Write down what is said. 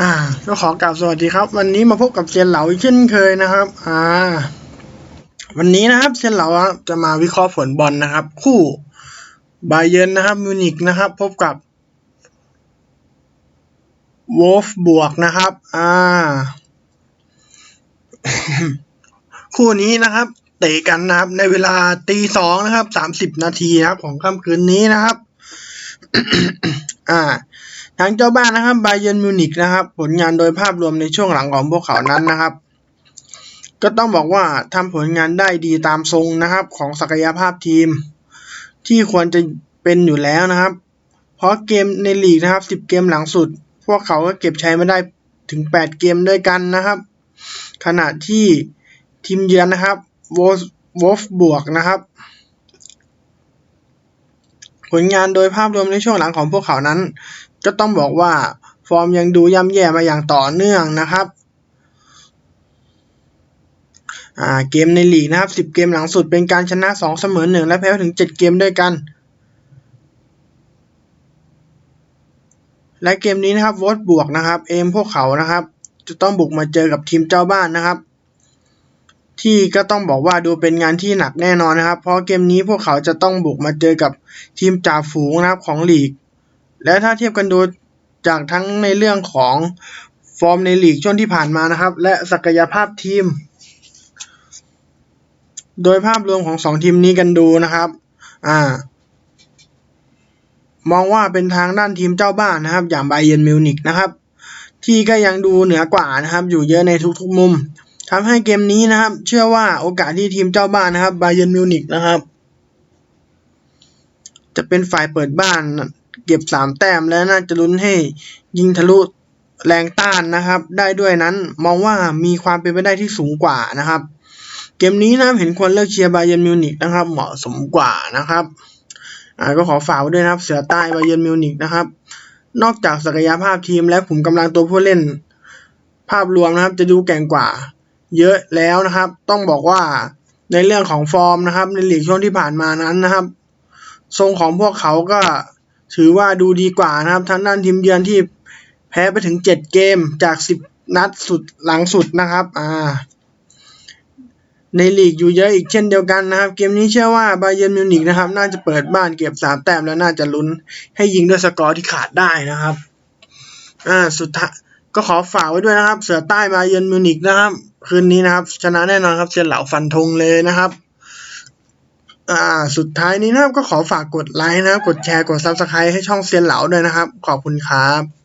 อ่าก็ขอกล่าวสวัสดีครับ วันนี้มาพบกับเซียนเหลาอีกเช่นเคยนะครับ อ่า วันนี้นะครับเซียนเหลาจะมาวิเคราะห์ผลบอลนะครับ คู่บาเยิร์นนะครับมิวนิกนะครับ พบกับวอฟบวกนะครับ อ่า คู่นี้นะครับ เตะกันนะครับ ในเวลาตีสองนะครับสามสิบนาทีนะครับ ของค่ำคืนนี้นะครับ อ่า ทางเจ้าบ้านนะครับไบเยนมิวนิกนะครับ ผลงานโดยภาพรวมในช่วงหลังของพวกเขานั้นนะครับ ก็ต้องบอกว่าทำผลงานได้ดีตามทรงนะครับของศักยภาพทีม ที่ควรจะเป็นอยู่แล้วนะครับ เพราะเกมในลีกนะครับ 10 เกมหลังสุด พวกเขาก็เก็บใช้ไมาได้ถึง 8 เกมด้วยกันนะครับ ขณะที่ทีมเยือนนะครับวอฟบวกนะครับ ผลงานโดยภาพรวมในช่วงหลังของพวกเขานั้น ก็ต้องบอกว่าฟอร์มยังดูย่ำแย่มาอย่างต่อเนื่องนะครับเกมในลีกนะครับ 10 เกมหลังสุดเป็นการชนะ 2 เสมอ 1 และแพ้ถึง 7 เกมด้วยกัน และเกมนี้นะครับวอตบวกนะครับ เอมพวกเขานะครับ จะต้องบุกมาเจอกับทีมเจ้าบ้านนะครับ ที่ก็ต้องบอกว่าดูเป็นงานที่หนักแน่นอนนะครับ เพราะเกมนี้พวกเขาจะต้องบุกมาเจอกับทีมจ่าฝูงนะครับของลีก และถ้าเทียบกันดูจากทั้งในเรื่องของฟอร์มในลีกช่วงที่ผ่านมานะครับ และศักยภาพทีม โดยภาพรวมของสองทีมนี้กันดูนะครับ อ่ามองว่าเป็นทางด้านทีมเจ้าบ้านนะครับ อย่างไบเยนมิวนิกนะครับ ที่ก็ยังดูเหนือกว่านะครับ อยู่เยอะในทุกๆมุมทำให้เกมนี้นะครับ เชื่อว่าโอกาสที่ทีมเจ้าบ้านนะครับไบเยนมิวนิกนะครับ จะเป็นฝ่ายเปิดบ้าน เก็บสามแต้มและน่าจะลุ้นให้ยิงทะลุแรงต้านนะครับ ได้ด้วยนั้นมองว่ามีความเป็นไปได้ที่สูงกว่านะครับ เกมนี้นะเห็นควรเลือกเชียร์ไบเยนมิวนิกนะครับ เหมาะสมกว่านะครับก็ขอฝากด้วยนะครับ เสือใต้ไบเยนมิวนิกนะครับ นอกจากศักยภาพทีมและขุมกำลังตัวผู้เล่น ภาพรวมนะครับ จะดูแก่งกว่า เยอะแล้วนะครับ ต้องบอกว่าในเรื่องของฟอร์มนะครับ ในลีกช่วงที่ผ่านมานั้นนะครับ ทรงของพวกเขาก็ ถือว่าดูดีกว่านะครับทางด้านทีมเยือนที่แพ้ไปถึง 7 เกมจาก 10 นัดสุดหลังสุดนะครับอ่าในลีกอยู่เยอะอีกเช่นเดียวกันนะครับ เกมนี้เชื่อว่าบาเยิร์นมิวนิกนะครับ น่าจะเปิดบ้านเก็บ3แต้มแล้วน่าจะลุ้นให้ยิงด้วยสกอร์ที่ขาดได้นะครับอ่าสุดท้ายก็ขอฝากไว้ด้วยนะครับ เสือใต้บาเยิร์นมิวนิกนะครับ คืนนี้นะครับ ชนะแน่นอนครับเซียนเหลาฟันธงเลยนะครับ อ่า สุดท้ายนี้นะครับก็ขอฝากกดไลค์นะครับ กดแชร์ กดซับสไครต์ให้ช่องเซียนเหลาด้วยนะครับ ขอบคุณครับ